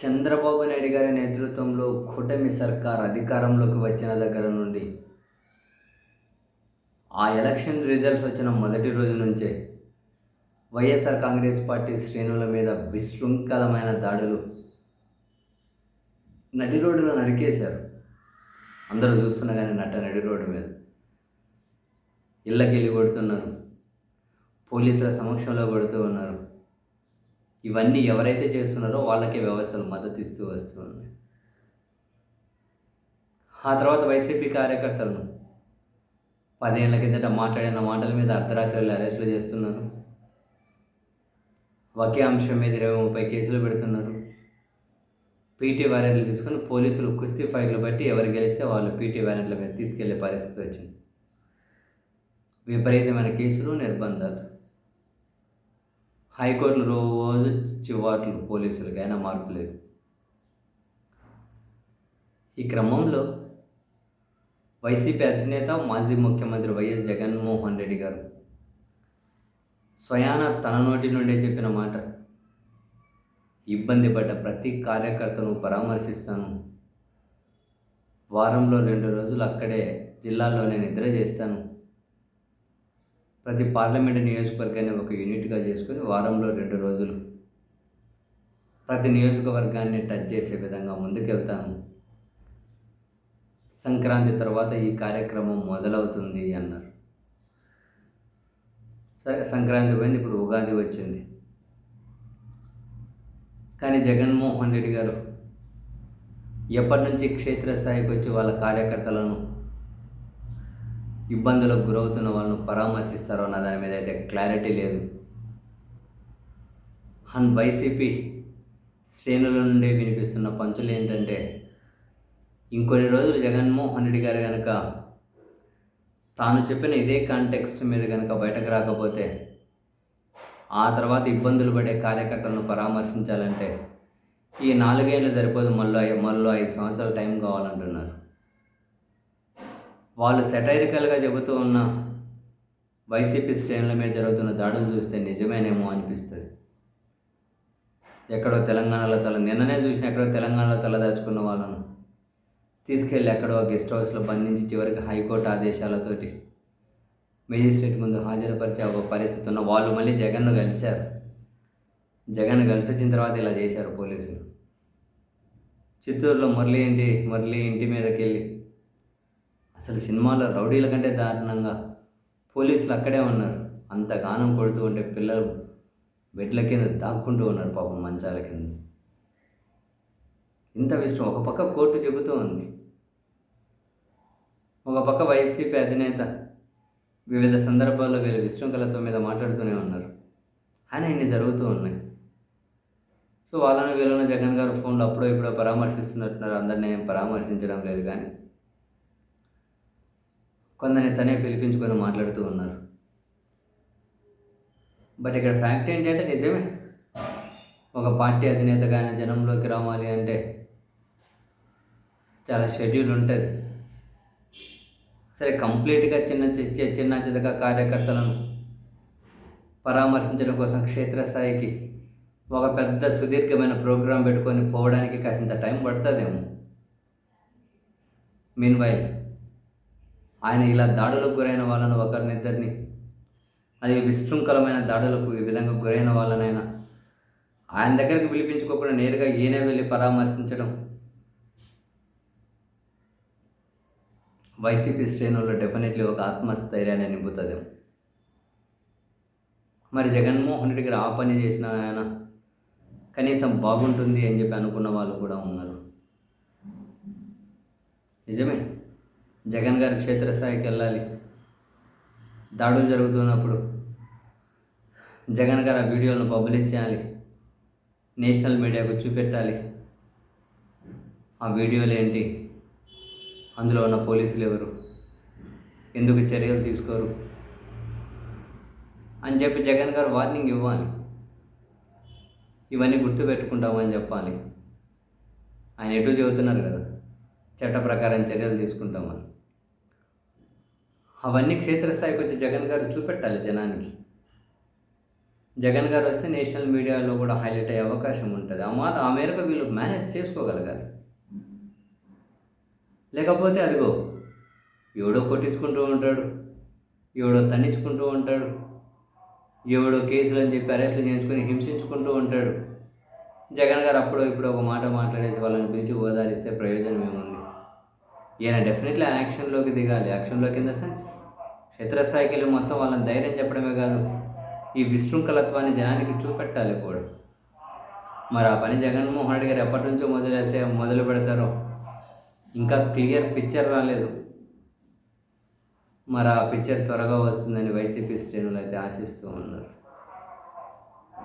చంద్రబాబు నాయుడు గారి నేతృత్వంలో కూటమి సర్కార్ అధికారంలోకి వచ్చిన దగ్గర నుండి ఆ ఎలక్షన్ రిజల్ట్స్ వచ్చిన మొదటి రోజు నుంచే వైఎస్ఆర్ కాంగ్రెస్ పార్టీ శ్రేణుల మీద విశృంఖలమైన దాడులు నడి రోడ్డులో నరికేశారు. అందరూ చూస్తున్నా కానీ నట్ట నడి రోడ్డు మీద ఇళ్ళకి వెళ్ళి కొడుతున్నారు. పోలీసుల సమక్షంలో కొడుతూ ఉన్నారు. ఇవన్నీ ఎవరైతే చేస్తున్నారో వాళ్ళకే వ్యవస్థలు మద్దతు ఇస్తూ వస్తూ ఉన్నాయి ఆ తర్వాత వైసీపీ కార్యకర్తలను పదేళ్ళ కిందట మాట్లాడిన మాటల మీద అర్ధరాత్రులు అరెస్టులు చేస్తున్నారు. ఒకే అంశం మీద ఇరవై ముప్పై కేసులు పెడుతున్నారు. పీటీ వారెంట్లు తీసుకొని పోలీసులు కుస్తీ ఫైట్లు బట్టి ఎవరు గెలిస్తే వాళ్ళు పీటీ వారెంట్ల మీద తీసుకెళ్ళే పరిస్థితి వచ్చింది. విపరీతమైన కేసులు నిర్బంధాలు. హైకోర్టులు రోజు చివాట్లు పోలీసులకైనా అయినా మార్పు లేదు. ఈ క్రమంలో వైసీపీ అధినేత మాజీ ముఖ్యమంత్రి వైఎస్ జగన్మోహన్ రెడ్డి గారు స్వయాన తన నోటి నుండే చెప్పిన మాట ఇబ్బంది పడ్డ ప్రతి కార్యకర్తను పరామర్శిస్తాను. వారంలో రెండు రోజులు అక్కడే జిల్లాలోనే నిద్ర చేస్తాను. ప్రతి పార్లమెంటు నియోజకవర్గాన్ని ఒక యూనిట్గా చేసుకుని వారంలో రెండు రోజులు ప్రతి నియోజకవర్గాన్ని టచ్ చేసే విధంగా ముందుకెళ్తాను సంక్రాంతి తర్వాత ఈ కార్యక్రమం మొదలవుతుంది అన్నారు. సరే సంక్రాంతి పోయింది ఇప్పుడు ఉగాది వచ్చింది. కానీ జగన్మోహన్ రెడ్డి గారు ఎప్పటి నుంచి క్షేత్రస్థాయికి వచ్చి వాళ్ళ కార్యకర్తలను ఇబ్బందులకు గురవుతున్న వాళ్ళను పరామర్శిస్తారో అన్న దాని మీద అయితే క్లారిటీ లేదు. అండ్ వైసీపీ శ్రేణుల నుండి వినిపిస్తున్న పంచులు ఏంటంటే ఇంకొన్ని రోజులు జగన్మోహన్ రెడ్డి గారు కనుక తాను చెప్పిన ఇదే కాంటెక్స్ట్ మీద కనుక బయటకు రాకపోతే ఆ తర్వాత ఇబ్బందులు పడే కార్యకర్తలను పరామర్శించాలంటే ఈ నాలుగేళ్ళు సరిపోదు మళ్ళీ మళ్ళీ ఐదు సంవత్సరాల టైం కావాలంటున్నారు. వాళ్ళు సెటైరికల్గా చెబుతూ ఉన్న వైసీపీ శ్రేణుల మీద జరుగుతున్న దాడులు చూస్తే నిజమేనేమో అనిపిస్తుంది. ఎక్కడో తెలంగాణలో తల నిన్ననే చూసిన ఎక్కడో తెలంగాణలో తలదాచుకున్న వాళ్ళను తీసుకెళ్ళి ఎక్కడో గెస్ట్ హౌస్లో బంధించి చివరికి హైకోర్టు ఆదేశాలతోటి మేజిస్ట్రేట్ ముందు హాజరుపరిచే ఒక పరిస్థితి ఉన్న వాళ్ళు మళ్ళీ జగన్ను కలిశారు. జగన్ కలిసి వచ్చిన తర్వాత ఇలా చేశారు పోలీసులు. చిత్తూరులో మురళి ఇంటి మురళి ఇంటి మీదకి వెళ్ళి అసలు సినిమాలో రౌడీల కంటే దారుణంగా పోలీసులు అక్కడే ఉన్నారు. అంత గానం కొడుతూ ఉంటే పిల్లలు బెడ్ల కింద దాక్కుంటూ ఉన్నారు పాపం మంచాల కింద. ఇంత విషయం ఒక పక్క కోర్టు చెబుతూ ఉంది. ఒక పక్క వైసీపీ అధినేత వివిధ సందర్భాల్లో వీళ్ళ విశృంఖలతో మీద మాట్లాడుతూనే ఉన్నారు. ఆయన ఇన్ని జరుగుతూ ఉన్నాయి. సో వాళ్ళను వీళ్ళను జగన్ గారు ఫోన్లో అప్పుడో ఇప్పుడో పరామర్శిస్తున్నట్టున్నారు. అందరినీ ఏం పరామర్శించడం లేదు కానీ కొందరిని తనే పిలిపించుకొని మాట్లాడుతూ ఉన్నారు. బట్ ఇక్కడ ఫ్యాక్ట్ ఏంటంటే నిజమే. ఒక పార్టీ అధినేతగా ఆయన జనంలోకి రావాలి అంటే చాలా షెడ్యూల్ ఉంటుంది. సరే కంప్లీట్గా చిన్న చిన్న చిన్న చితక కార్యకర్తలను పరామర్శించడం కోసం క్షేత్రస్థాయికి ఒక పెద్ద సుదీర్ఘమైన ప్రోగ్రాం పెట్టుకొని పోవడానికి కాసింత టైం పడుతుందేమో. మీన్ వైల్ ఆయన ఇలా దాడులకు గురైన వాళ్ళను ఒకరినిద్దరిని అది విశృంఖలమైన దాడులకు ఈ విధంగా గురైన వాళ్ళనైనా ఆయన దగ్గరికి పిలిపించుకోకుండా నేరుగా ఈయనే వెళ్ళి పరామర్శించడం. వైసీపీ శ్రేణుల్లో డెఫినెట్లీ ఒక ఆత్మస్థైర్యాన్ని నింపుతుంది. మరి జగన్మోహన్ రెడ్డి గారు ఆ పని చేసిన ఆయన కనీసం బాగుంటుంది అని చెప్పి అనుకున్న వాళ్ళు కూడా ఉన్నారు. నిజమే? జగన్ గారు క్షేత్రస్థాయికి వెళ్ళాలి. దాడులు జరుగుతున్నప్పుడు జగన్ గారు ఆ వీడియోలను పబ్లిష్ చేయాలి. నేషనల్ మీడియాకు చూపెట్టాలి. ఆ వీడియోలు ఏంటి? అందులో ఉన్న పోలీసులు ఎవరు? ఎందుకు చర్యలు తీసుకోరు? అని చెప్పి జగన్ గారు వార్నింగ్ ఇవ్వాలి. ఇవన్నీ గుర్తుపెట్టుకుంటామని చెప్పాలి. ఆయన ఎటు చెబుతున్నారు కదా? చట్ట ప్రకారం చర్యలు తీసుకుంటామని అవన్నీ క్షేత్రస్థాయికి వచ్చి జగన్ గారు చూపెట్టాలి జనానికి. జగన్ గారు వస్తే నేషనల్ మీడియాలో కూడా హైలైట్ అయ్యే అవకాశం ఉంటుంది. ఆ మాట ఆ మేరకు వీళ్ళు మేనేజ్ చేసుకోగలగాలి. లేకపోతే అదిగో ఎవడో కొట్టించుకుంటూ ఉంటాడు ఎవడో తన్నించుకుంటూ ఉంటాడు ఎవడో కేసులు అని చెప్పి అరెస్టులు చేయించుకొని హింసించుకుంటూ ఉంటాడు. జగన్ గారు అప్పుడు ఇప్పుడు ఒక మాట మాట్లాడేసి వాళ్ళని పిలిచి ఓదారిస్తే ప్రయోజనం ఏముంది? ఈయన డెఫినెట్లీ యాక్షన్లోకి దిగాలి. యాక్షన్లోకి ఇన్ ద సెన్స్ క్షేత్రస్థాయికి వెళ్ళి మొత్తం వాళ్ళని ధైర్యం చెప్పడమే కాదు ఈ విశృంఖలత్వాన్ని జనానికి చూపెట్టాలి కూడా. మరి ఆ పని జగన్మోహన్ రెడ్డి గారు ఎప్పటి నుంచో మొదలేసే మొదలు పెడతారో ఇంకా క్లియర్ పిక్చర్ రాలేదు. మరి ఆ పిక్చర్ త్వరగా వస్తుందని వైసీపీ శ్రేణులు అయితే ఆశిస్తూ ఉన్నారు.